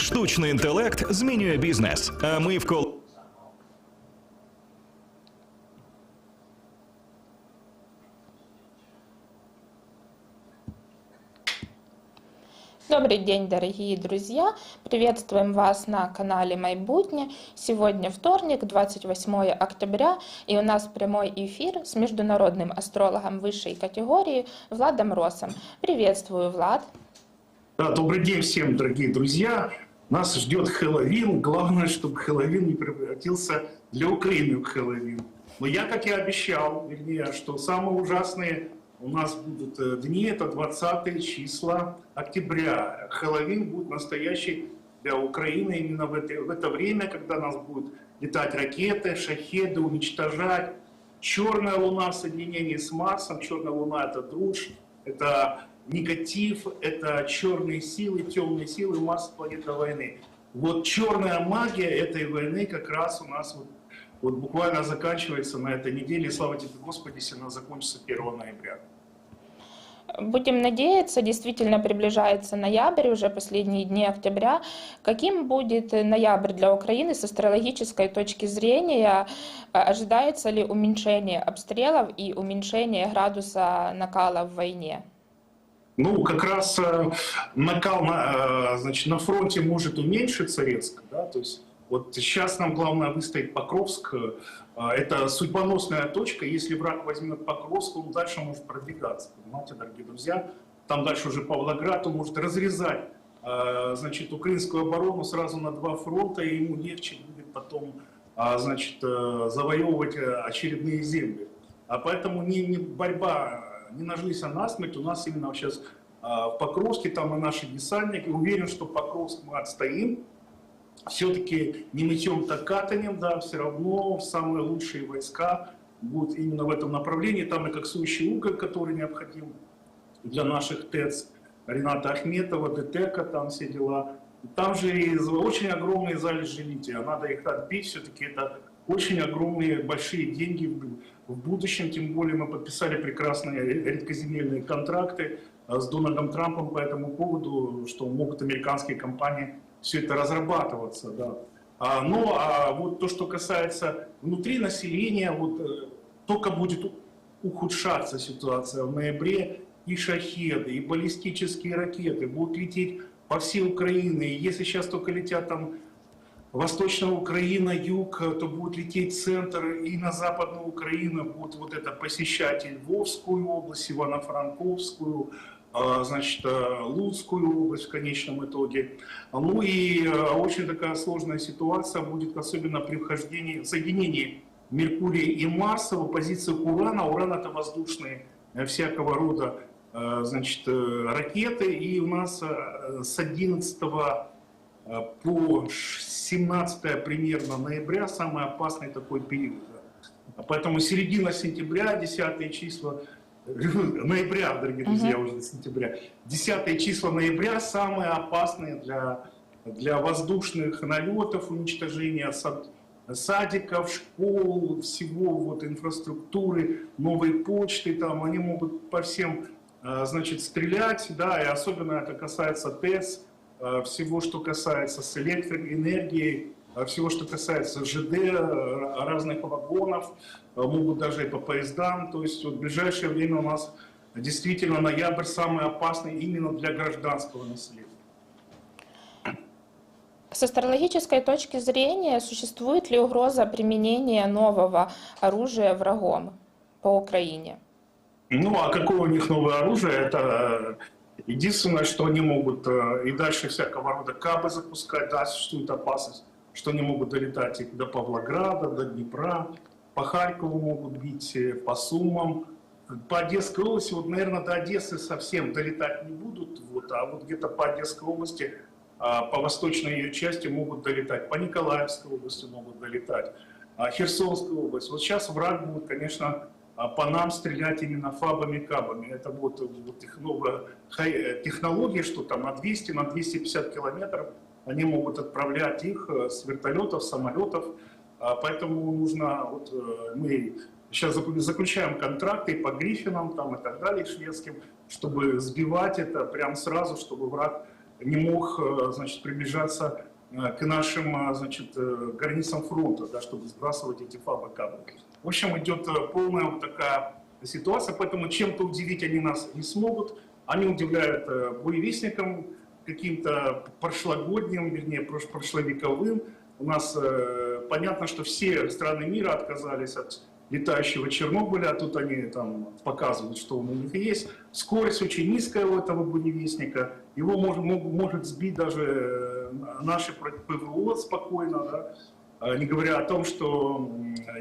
Штучний інтелект змінює бізнес. А ми в кол. Добрый день, дорогие друзья! Приветствуем вас на канале Майбутнє. Сегодня вторник, 28 октября, и у нас прямой эфир с международным астрологом высшей категории Владом Росом. Приветствую, Влад. Да, добрый день всем, дорогие друзья. Нас ждет Хэллоуин. Главное, чтобы Хэллоуин не превратился для Украины в Хэллоуин. Но я, как и обещал, вернее, что самые ужасные у нас будут э, дни, это 20 числа октября. Хэллоуин будет настоящий для Украины именно в это, в это время, когда нас будут летать ракеты, шахеды, уничтожать. Черная луна в соединении с Марсом. Черная луна это дружь, это негатив, это черные силы, темные силы, Марс планета войны. Вот черная магия этой войны как раз у нас вот, вот буквально заканчивается на этой неделе. Слава тебе, Господи, если она закончится 1 ноября. Будем надеяться, действительно приближается ноябрь, уже последние дни октября. Каким будет ноябрь для Украины с астрологической точки зрения? Ожидается ли уменьшение обстрелов и уменьшение градуса накала в войне? Ну, как раз э, накал на, э, значит, на фронте может уменьшиться резко, да, то есть вот сейчас нам главное выстоять Покровск. Э, Это судьбоносная точка. Если враг возьмет Покровск, он дальше может продвигаться. Понимаете, дорогие друзья? Там дальше уже Павлоград, он может разрезать значит, украинскую оборону сразу на два фронта, и ему легче будет потом значит, завоевывать очередные земли. А поэтому не, не борьба, не нажились на насмерть. У нас именно сейчас в Покровске, там и наши десантники. Уверен, что Покровск мы отстоим все-таки не мытьем, так катанием, да, все равно самые лучшие войска будут именно в этом направлении. Там и коксующий уголь, который необходим для наших ТЭЦ, Рената Ахметова, ДТЭКа, там все дела. Там же очень огромные залежи лития, надо их отбить, все-таки это очень огромные, большие деньги в будущем, тем более мы подписали прекрасные редкоземельные контракты а, с Дональдом Трампом по этому поводу, что могут американские компании все это разрабатываться, да. А, ну, а вот то, что касается внутри населения, вот э, только будет ухудшаться ситуация в ноябре, и шахеды, и баллистические ракеты будут лететь по всей Украине. Если сейчас только летят там Восточная Украина, юг, то будет лететь центр, и на Западную Украину будет вот это посещать Львовскую область, Ивано-Франковскую, а, значит, э, Луцкую область в конечном итоге. Ну и э, очень такая сложная ситуация будет, особенно при вхождении, соединении Меркурия и Марса в оппозиции к Урана. Уран это воздушные э, всякого рода значит, ракеты. И у нас с 11 по 17 примерно ноября самый опасный такой период. Поэтому середина сентября, 10 числа, ноября, дорогие друзья, уже до сентября. Десятые числа ноября самые опасные для, для воздушных налетов, уничтожения сад, садиков, школ, всего вот инфраструктуры, новой почты, там они могут по всем, э, значит, стрелять, да, и особенно это касается ТЭС, э, всего, что касается с электроэнергией, э, всего, что касается ЖД, разных вагонов, Э, могут даже и по поездам. То есть вот в ближайшее время у нас действительно ноябрь самый опасный именно для гражданского населения. С астрологической точки зрения, существует ли угроза применения нового оружия врагом по Украине? Ну, а какое у них новое оружие? Это э, единственное, что они могут э, и дальше всякого рода кабы запускать, да, существует опасность, что они могут долетать и до Павлограда, до Днепра, по Харькову могут бить, э, по Сумам. По Одесской области, вот, наверное, до Одессы совсем долетать не будут, вот, а вот где-то по Одесской области, а, по восточной ее части могут долетать, по Николаевской области могут долетать, а Херсонская область. Вот сейчас враг будет, конечно, а, по нам стрелять именно фабами, кабами. Это вот, вот их новая э, технология, что там на 200, на 250 километров они могут отправлять их э, с вертолетов, самолетов, а поэтому нужно, вот э, мы сейчас заключаем контракты по Гриффинам там, и так далее, шведским, чтобы сбивать это прямо сразу, чтобы враг не мог значит, приближаться к нашим значит, границам фронта, да, чтобы сбрасывать эти фабрикаты. В общем, идет э, полная вот такая ситуация, поэтому чем-то удивить они нас не смогут. Они удивляют э, буревестникам каким-то прошлогодним, вернее, прош- прошловековым. У нас э, понятно, что все страны мира отказались от летающего Чернобыля, а тут они там показывают, что он у них есть. Скорость очень низкая у этого буревестника. Его мож- мог- может сбить даже э, наши ПВО спокойно, да? А, не говоря о том, что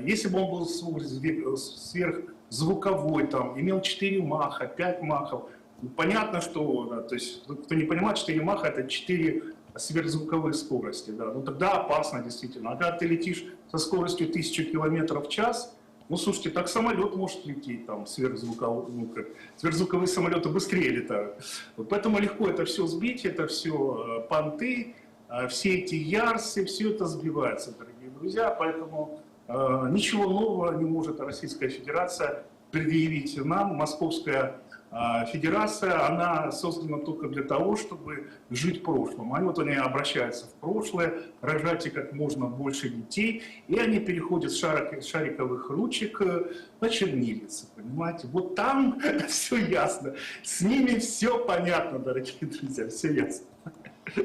если бы он был сверх- сверхзвуковой, там, имел 4 маха, 5 махов, понятно, что, да, то есть, ну, кто не понимает, 4 маха это 4 сверхзвуковые скорости, да, ну тогда опасно действительно. А когда ты летишь со скоростью 1000 километров в час, ну, слушайте, так самолет может лететь, там, сверхзвуковой, ну, как, сверхзвуковые самолеты быстрее летают. Вот поэтому легко это все сбить, это все понты, э, все эти ярсы, все это сбивается, дорогие друзья, поэтому э, ничего нового не может Российская Федерация предъявить нам. Московская э, Федерация, она создана только для того, чтобы жить прошлым. Они вот они обращаются в прошлое, рожайте как можно больше детей, и они переходят с шарик- шариковых ручек э, на чернильницы, понимаете? Вот там все ясно, с ними все понятно, дорогие друзья, все ясно.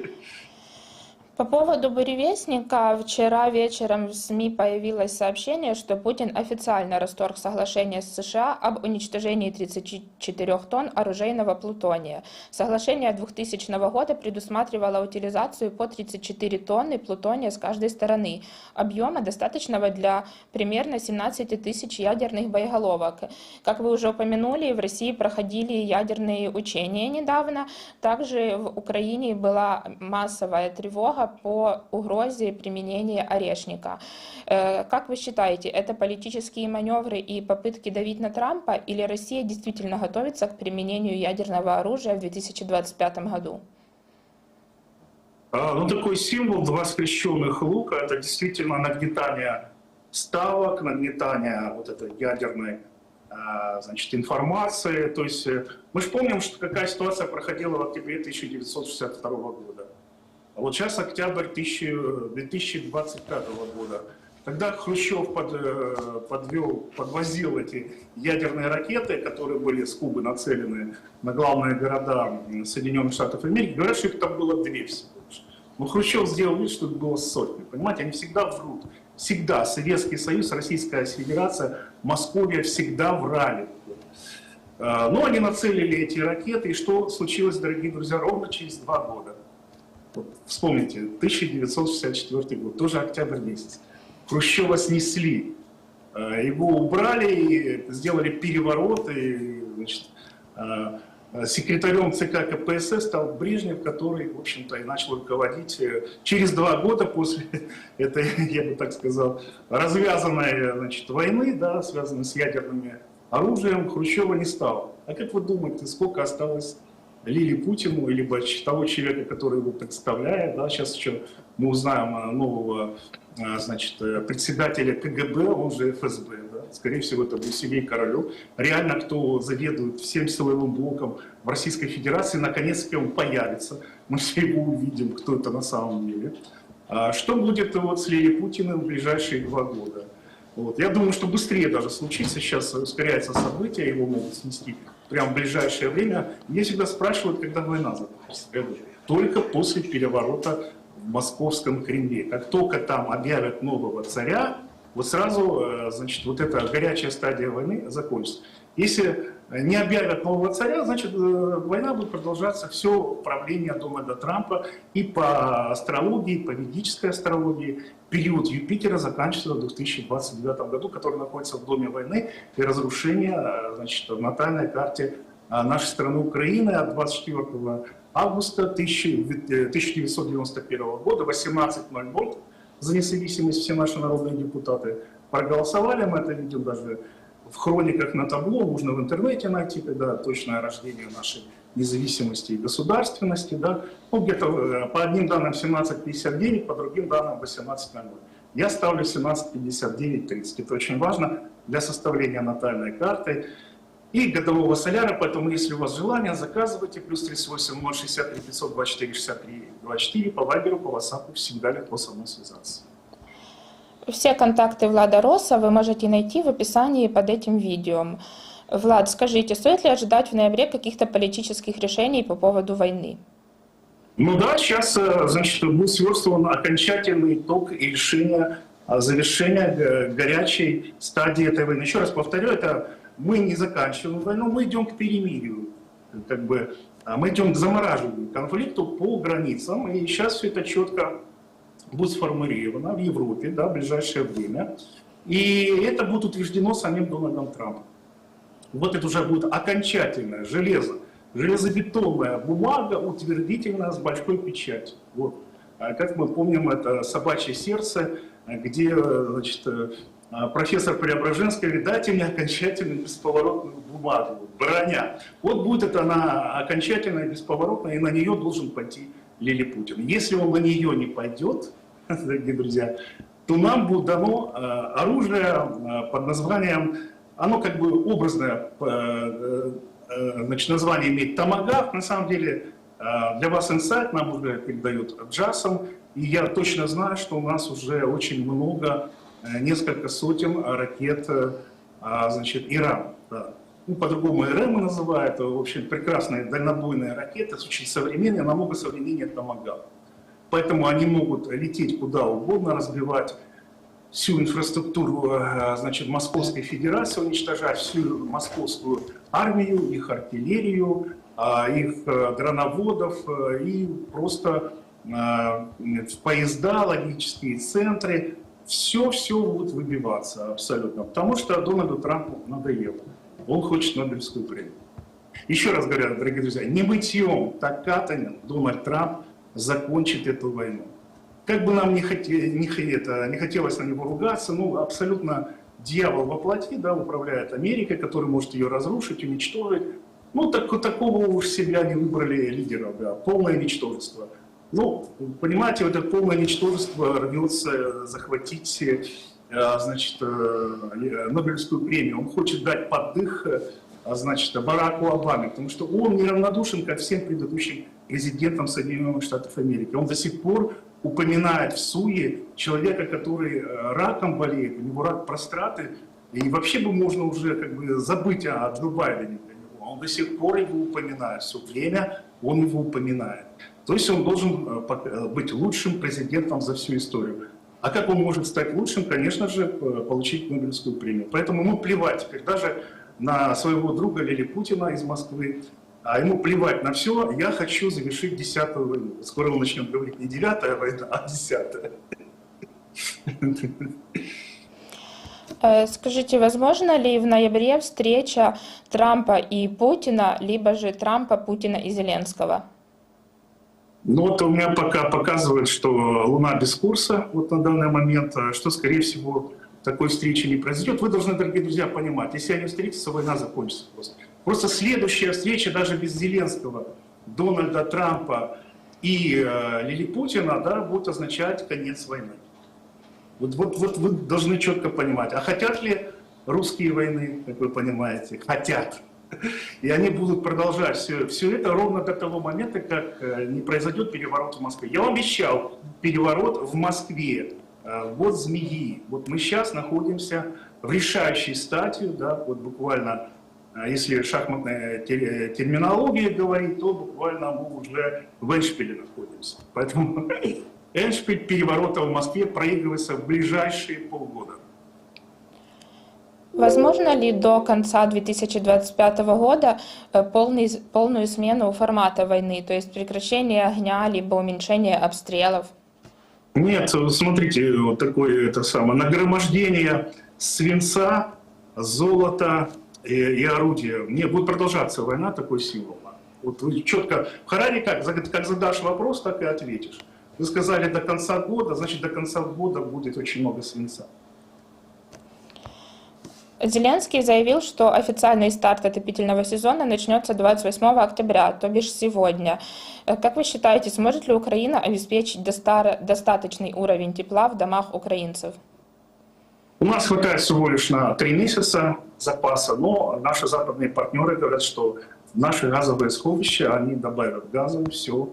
По поводу буревестника, вчера вечером в СМИ появилось сообщение, что Путин официально расторг соглашение с США об уничтожении 34 тонн оружейного плутония. Соглашение 2000 года предусматривало утилизацию по 34 тонны плутония с каждой стороны, объема достаточного для примерно 17 тысяч ядерных боеголовок. Как вы уже упомянули, в России проходили ядерные учения недавно. Также в Украине была массовая тревога по угрозе применения орешника. Э, Как вы считаете, это политические маневры и попытки давить на Трампа или Россия действительно готовится к применению ядерного оружия в 2025 году? А, Ну, такой символ два скрещенных лука, это действительно нагнетание ставок, нагнетание вот этой ядерной а, значит, информации. То есть э, мы же помним, что какая ситуация проходила в октябре 1962 года. А вот сейчас октябрь 1000 2025 года. Тогда Хрущев под, э, подвел, подвозил эти ядерные ракеты, которые были с Кубы нацелены на главные города Соединенных Штатов Америки. Говорят, что их там было две всего лишь. Но Хрущев сделал вид, что их было сотни. Понимаете, они всегда врут. Всегда. Советский Союз, Российская Федерация, Московия всегда врали. А, Но они нацелили эти ракеты, и что случилось, дорогие друзья, ровно через два года. Вот вспомните, 1964 год, тоже октябрь месяц. Хрущева снесли, э, его убрали, сделали переворот, и значит, э, секретарем ЦК КПСС стал Брежнев, который, в общем-то, и начал руководить э, через два года после этой, я бы так сказал, развязанной значит, войны, да, связанной с ядерными оружием, Хрущева не стало. А как вы думаете, сколько осталось Лили Путину, либо того человека, который его представляет. Да, сейчас еще мы узнаем а, нового а, значит, э, председателя КГБ, он же ФСБ. Да. Скорее всего, это будет Сергей Королев. Реально, кто заведует всем силовым блоком в Российской Федерации, наконец-таки он появится. Мы все его увидим, кто это на самом деле. А Что будет вот с Лили Путиным в ближайшие два года? Вот. Я думаю, что быстрее даже случится. Сейчас ускоряется событие, его могут снести прямо в ближайшее время. Меня всегда спрашивают, когда война закончится. Только после переворота в московском Кремле. Как только там объявят нового царя, вот сразу, э, значит, вот эта горячая стадия войны закончится. Если не объявят нового царя, значит, э, война будет продолжаться все правление Дональда Трампа и по астрологии, по ведической астрологии. Период Юпитера заканчивается в 2029 году, который находится в доме войны и разрушения э, значит, в натальной карте э, нашей страны Украины от 24 августа 1000 1991 года, 18.00, за независимость все наши народные депутаты проголосовали, мы это видим даже в хрониках на табло, можно в интернете найти, когда точное рождение нашей независимости и государственности, да, ну, где-то э, по одним данным 17.59, по другим данным 18.00. Я ставлю 17.59.30. Это очень важно для составления натальной карты. и годового соляра, поэтому если у вас желание, заказывайте, плюс 38 063 524 63 24 по Вайберу, по WhatsApp, всегда легко со мной связаться. Все контакты Влада Роса вы можете найти в описании под этим видео. Влад, скажите, стоит ли ожидать в ноябре каких-то политических решений по поводу войны? Ну да, сейчас, э, значит, будет сверстан окончательный итог и решение а, завершения э, горячей стадии этой войны. Еще раз повторю, это мы не заканчиваем войну, мы идем к перемирию. Как бы, а мы идем к замораживанию конфликту по границам, и сейчас все это четко будет сформулировано в Европе да, в ближайшее время. И это будет утверждено самим Дональдом Трампом. Вот это уже будет окончательное железо, железобетонная бумага, утвердительная с большой печатью. Вот. А как мы помним, это «Собачье сердце», где значит, профессор Преображенский говорит, дайте мне окончательную бесповоротную бумагу, броня. Вот будет она окончательная, бесповоротная, и на нее должен пойти Лилипутин. Если он на нее не пойдет, дорогие друзья, то нам будет дано э, оружие э, под названием, оно как бы образное э, значит, название имеет Томагав, на самом деле для вас инсайт нам уже передают джасом, и я точно знаю, что у нас уже очень много, несколько сотен ракет значит, Иран. Ну, по-другому РМ называют, в общем, прекрасные дальнобойные ракеты, очень современные, намного современнее Томагав. Поэтому они могут лететь куда угодно, разбивать всю инфраструктуру э, значит, Московской Федерации, уничтожать всю московскую армию, их артиллерию, а, их э, дроноводов э, и просто поезда, логические центры. Все-все будет выбиваться абсолютно, потому что Дональду Трампу надоело. Он хочет Нобелевскую премию. Еще раз говорю, дорогие друзья, не мытьем, так катанием Дональд Трамп закончит эту войну. Как бы нам не, хоте, не, это, не хотелось на него ругаться, ну, абсолютно дьявол во плоти, да, управляет Америкой, который может ее разрушить, уничтожить. Ну, так, такого уж себя не выбрали лидеров, да, полное ничтожество. Ну, понимаете, вот это полное ничтожество рвется захватить э, значит, э, Нобелевскую премию. Он хочет дать поддых э, значит, Бараку Обаме, потому что он неравнодушен ко всем предыдущим президентом Соединенных Штатов Америки. Он до сих пор упоминает в СУЕ человека, который э, раком болеет, у него рак простраты, и вообще бы можно уже как бы забыть о Джо Байдене для него. Он до сих пор его упоминает, все время он его упоминает. То есть он должен э, э, быть лучшим президентом за всю историю. А как он может стать лучшим? Конечно же, получить Нобелевскую премию. Поэтому ему плевать теперь даже на своего друга Лили Путина из Москвы, а ему плевать на все, я хочу завершить десятую войну. Скоро он начнет говорить не девятая война, а десятая. Э, скажите, возможно ли в ноябре встреча Трампа и Путина, либо же Трампа, Путина и Зеленского? Ну вот у меня пока показывает, что Луна без курса вот на данный момент, а что, скорее всего, такой встречи не произойдет. Вы должны, дорогие друзья, понимать, если они встретятся, война закончится просто. Просто следующая встреча даже без Зеленского, Дональда Трампа и э, Лили Путина да, будет означать конец войны. Вот, вот, вот вы должны четко понимать. А хотят ли русские войны, как вы понимаете? Хотят. И они будут продолжать все, все это ровно до того момента, как э, не произойдет переворот в Москве. Я вам обещал переворот в Москве. Э, вот змеи. Вот мы сейчас находимся в решающей стадии, да, вот буквально а если шахматная терминология говорить, то буквально мы уже в Эндшпиле находимся. Поэтому Эндшпиль переворота в Москве проигрывается в ближайшие полгода. Возможно ли до конца 2025 года э, полный, полную смену формата войны, то есть прекращение огня, либо уменьшение обстрелов? Нет, смотрите, вот такое это самое нагромождение свинца, золота, и, и орудия. Не, будет продолжаться война такой силы. Вот вы четко, в Хараре как, как задашь вопрос, так и ответишь. Вы сказали до конца года, значит до конца года будет очень много свинца. Зеленский заявил, что официальный старт отопительного сезона начнется 28 октября, то бишь сегодня. Как вы считаете, сможет ли Украина обеспечить достаточный уровень тепла в домах украинцев? У нас хватает всего лишь на три месяца запаса, но наши западные партнеры говорят, что наши газовые сховища, они добавят газа, все,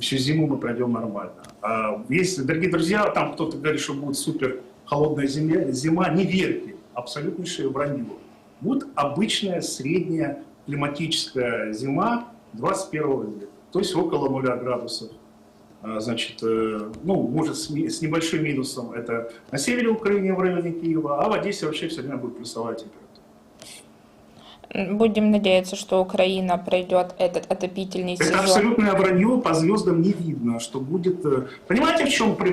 всю зиму мы пройдем нормально. А если, дорогие друзья, там кто-то говорит, что будет супер холодная зима, зима, не верьте, абсолютнейшее вранье. Будет обычная средняя климатическая зима 21 века, то есть около 0 градусов. А, Значит, э, ну, может, с небольшим минусом это на севере Украины, в районе Киева, а в Одессе вообще все время будет плюсовая температура. Будем надеяться, что Украина пройдет этот отопительный Это сезон. абсолютное вранье, по звездам не видно, что будет... э, Понимаете, в чем про-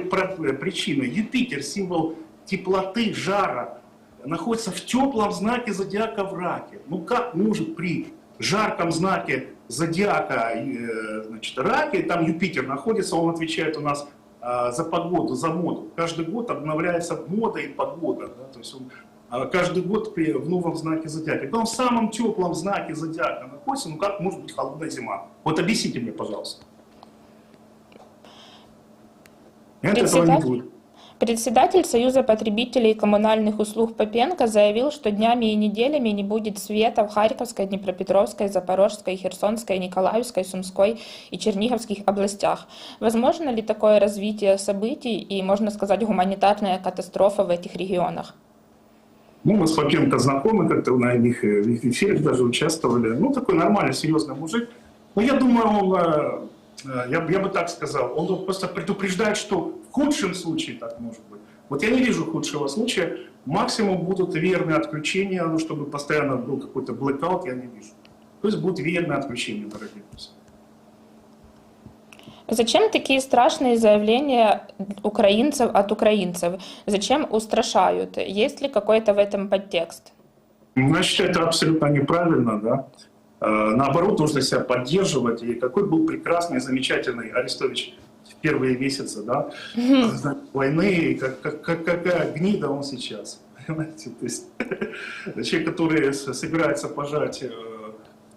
причина? Юпитер, символ теплоты, жара, находится в теплом знаке зодиака в раке. Ну как может при жарком знаке зодиака э, значит, раке, там Юпитер находится, он отвечает у нас э, за погоду, за моду. Каждый год обновляется мода и погода. да, то есть он а, каждый год при- в новом знаке зодиака. Когда он в самом теплом знаке зодиака находится, ну как может быть холодная зима? Вот объясните мне, пожалуйста. Нет, этого не будет. Председатель Союза потребителей коммунальных услуг Попенко заявил, что днями и неделями не будет света в Харьковской, Днепропетровской, Запорожской, Херсонской, Николаевской, Сумской и Черниговских областях. Возможно ли такое развитие событий и, можно сказать, гуманитарная катастрофа в этих регионах? Ну, мы с Попенко знакомы, как-то на одних э, в эфирах даже участвовали. Ну, такой нормальный, серьезный мужик. Но я думаю, он, э, я, бы- я бы так сказал, он просто предупреждает, что в худшем случае так может быть. Вот я не вижу худшего случая. Максимум будут верные отключения, ну, чтобы постоянно был какой-то блэкаут, я не вижу. То есть будут верные отключения, дорогие друзья. Зачем такие страшные заявления украинцев от украинцев? Зачем устрашают? Есть ли какой-то в этом подтекст? Значит, это абсолютно неправильно, да. Э, Наоборот, нужно себя поддерживать. И какой был прекрасный, замечательный Арестович в первые месяцы да, войны, как, как, как- какая гнида он сейчас. Понимаете? То есть, человек, который собирается пожать э,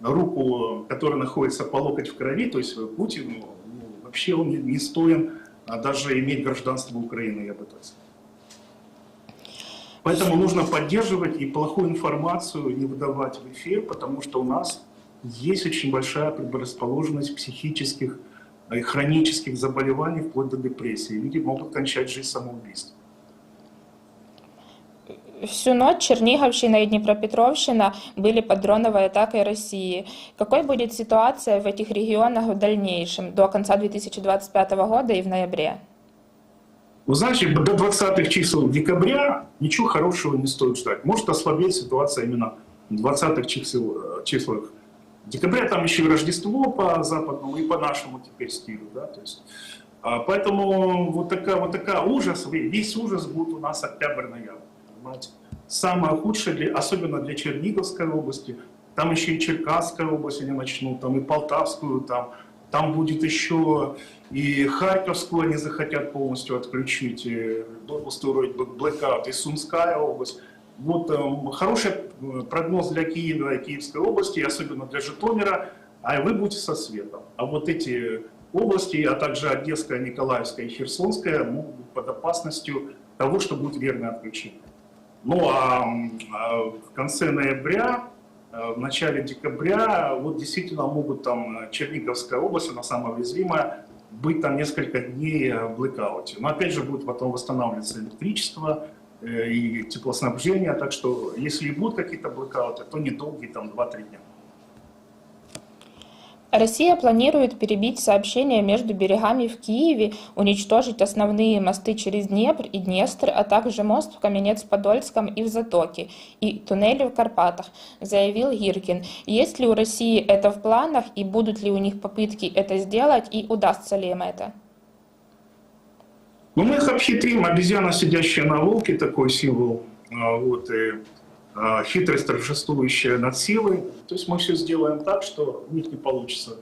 руку, которая находится по локоть в крови, то есть Путину, ну, вообще он не, не стоин а, даже иметь гражданство Украины, я бы так сказал. Поэтому нужно поддерживать и плохую информацию не выдавать в эфир, потому что у нас есть очень большая предрасположенность психических и хронических заболеваний вплоть до депрессии. Люди могут кончать жизнь самоубийством. Всю ночь Черниговщина и Днепропетровщина были под дроновой атакой России. Какой будет ситуация в этих регионах в дальнейшем, до конца 2025 года и в ноябре? Вы знаете, до 20-х чисел декабря ничего хорошего не стоит ждать. Может ослабеть ситуация именно в 20-х чисел, э, числах декабря. Там еще и Рождество по западному и по нашему теперь стилю. Да? То есть, а, поэтому вот такая, вот такая ужас, весь ужас будет у нас октябрь-ноябрь. Понимаете? Самое худшее, для, особенно для Черниговской области, там еще и Черкасская область они начнут, там и Полтавскую, там, там будет еще и Харьковскую они захотят полностью отключить, устроить блэкаут, и Сумская область. Вот эм, хороший э, прогноз для Киева и Киевской области, особенно для Житомира, а вы будете со светом. А вот эти области, а также Одесская, Николаевская и Херсонская могут быть под опасностью того, что будет верное отключение. Ну а а в конце ноября, э, в начале декабря, вот действительно могут там э, Черниговская область, она самая уязвимая, быть там несколько дней э, в блэкауте. Но опять же будет потом восстанавливаться электричество э, и теплоснабжение, так что если и будут какие-то блэкауты, то недолгие, там 2-3 дня. Россия планирует перебить сообщения между берегами в Киеве, уничтожить основные мосты через Днепр и Днестр, а также мост в Каменец-Подольском и в Затоке, и туннели в Карпатах, заявил Гиркин. Есть ли у России это в планах и будут ли у них попытки это сделать и удастся ли им это? Ну, мы их обхитрим. Обезьяна, сидящая на волке, такой символ. А, Вот, и а, хитрость, торжествующая над силой. То есть мы все сделаем так, что у них не получится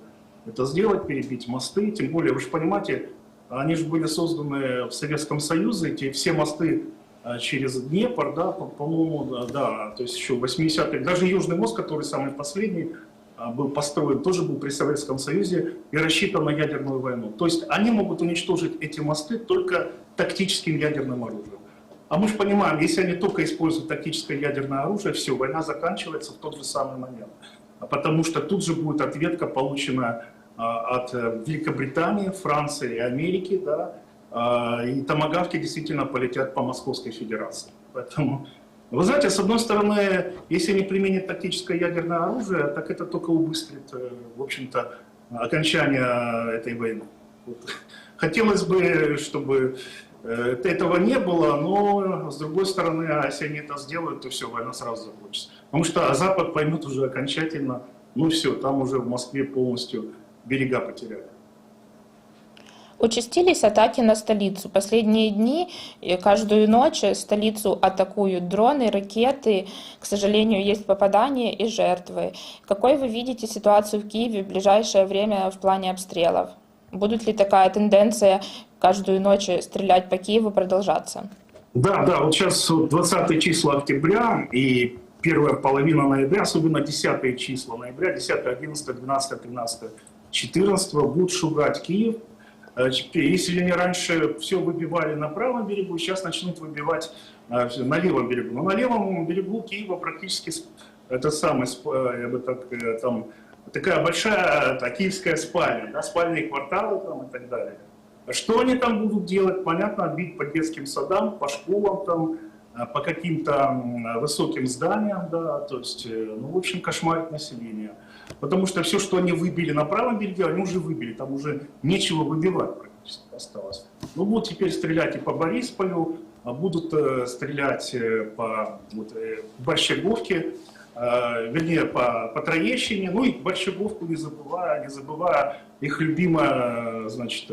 это сделать, перебить мосты. Тем более, вы же понимаете, они же были созданы в Советском Союзе, эти все мосты а, через Днепр, да, по- по-моему, да, то есть еще в 80-х. Даже Южный мост, который самый последний, был построен, тоже был при Советском Союзе и рассчитан на ядерную войну. То есть они могут уничтожить эти мосты только тактическим ядерным оружием. А мы же понимаем, если они только используют тактическое ядерное оружие, все, война заканчивается в тот же самый момент. А Потому что тут же будет ответка, получена а, от э, Великобритании, Франции и Америки, да, и томагавки действительно полетят по Московской Федерации. Поэтому, вы знаете, с одной стороны, если они применят тактическое ядерное оружие, так это только убыстрит, э, в общем-то, окончание этой войны. Вот. Хотелось бы, чтобы э, этого не было, но с другой стороны, а если они это сделают, то все, война сразу закончится. Потому что Запад поймет уже окончательно, ну все, там уже в Москве полностью берега потеряли. Участились атаки на столицу. Последние дни и каждую ночь столицу атакуют дроны, ракеты. К сожалению, есть попадания и жертвы. Какой вы видите ситуацию в Киеве в ближайшее время в плане обстрелов? Будут ли такая тенденция каждую ночь стрелять по Киеву продолжаться? Да, да, вот сейчас 20 числа октября и первая половина ноября, особенно 10 числа ноября, 10, 11, 12, 13, 14 будут шугать Киев. Э, Если они раньше все выбивали на правом берегу, сейчас начнут выбивать э, на левом берегу. Но на левом берегу Киева практически это сп- э, я бы так, там, такая большая та, киевская спальня, да, спальные кварталы там и так далее. Что они там будут делать? Понятно, бить по детским садам, по школам там, по каким-то высоким зданиям, да, то есть, ну, в общем, кошмарить население. Потому что все, что они выбили на правом береге, они уже выбили, там уже нечего выбивать практически осталось. Ну, будут теперь стрелять и по Борисполю, а будут э, стрелять э, по вот, э, Борщаговке, вернее, по, по Троещине, ну и Борщаговку не забывая, не забывая их любимое, значит,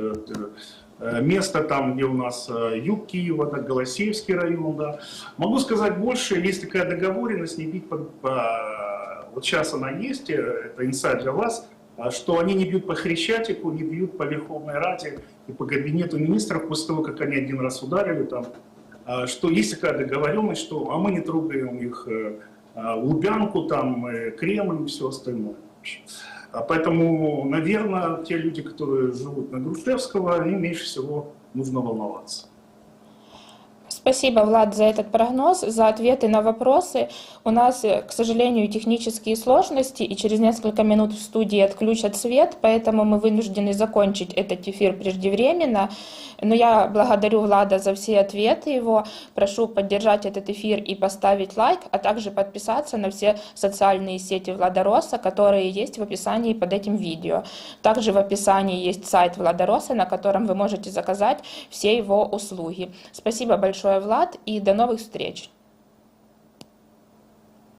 место там, где у нас юг Киева, да, Голосеевский район, да. Могу сказать больше, есть такая договоренность не бить по, по- вот сейчас она есть, э, это инсайд для вас, а, что они не бьют по Хрещатику, не бьют по Верховной Раде и по кабинету министров после того, как они один раз ударили там, а, что есть такая договоренность, что а мы не трогаем их э, а, Лубянку, там, э, Кремль и все остальное. Поэтому, наверное, те люди, которые живут на Грушевского, им меньше всего нужно волноваться. Спасибо, Влад, за этот прогноз, за ответы на вопросы. У нас, э, к сожалению, технические сложности, и через несколько минут в студии отключат свет, поэтому мы вынуждены закончить этот эфир преждевременно. Но я благодарю Влада за все ответы его. Прошу поддержать этот эфир и поставить лайк, а также подписаться на все социальные сети Влада Роса, которые есть в описании под этим видео. Также в описании есть сайт Влада Роса, на котором вы можете заказать все его услуги. Спасибо большое, Влад, и до новых встреч.